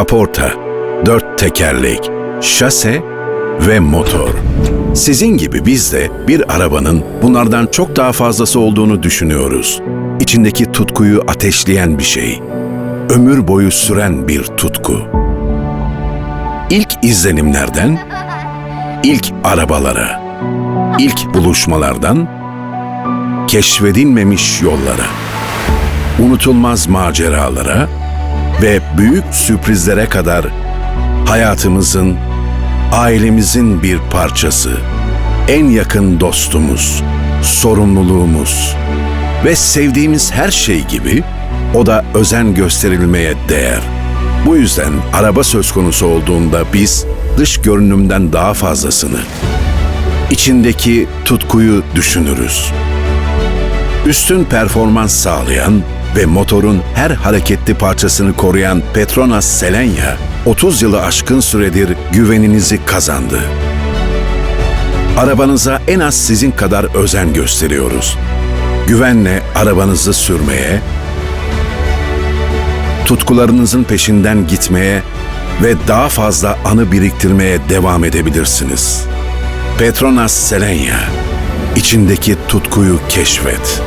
kaporta, dört tekerlek, şase ve motor. Sizin gibi biz de bir arabanın bunlardan çok daha fazlası olduğunu düşünüyoruz. İçindeki tutkuyu ateşleyen bir şey. Ömür boyu süren bir tutku. İlk izlenimlerden, ilk arabalara, ilk buluşmalardan, keşfedilmemiş yollara, unutulmaz maceralara ve büyük sürprizlere kadar hayatımızın, ailemizin bir parçası, en yakın dostumuz, sorumluluğumuz ve sevdiğimiz her şey gibi o da özen gösterilmeye değer. Bu yüzden araba söz konusu olduğunda biz dış görünümden daha fazlasını, içindeki tutkuyu düşünürüz. Üstün performans sağlayan ve motorun her hareketli parçasını koruyan Petronas Selenya, 30 yılı aşkın süredir güveninizi kazandı. Arabanıza en az sizin kadar özen gösteriyoruz. Güvenle arabanızı sürmeye, tutkularınızın peşinden gitmeye ve daha fazla anı biriktirmeye devam edebilirsiniz. Petronas Selenya, içindeki tutkuyu keşfet.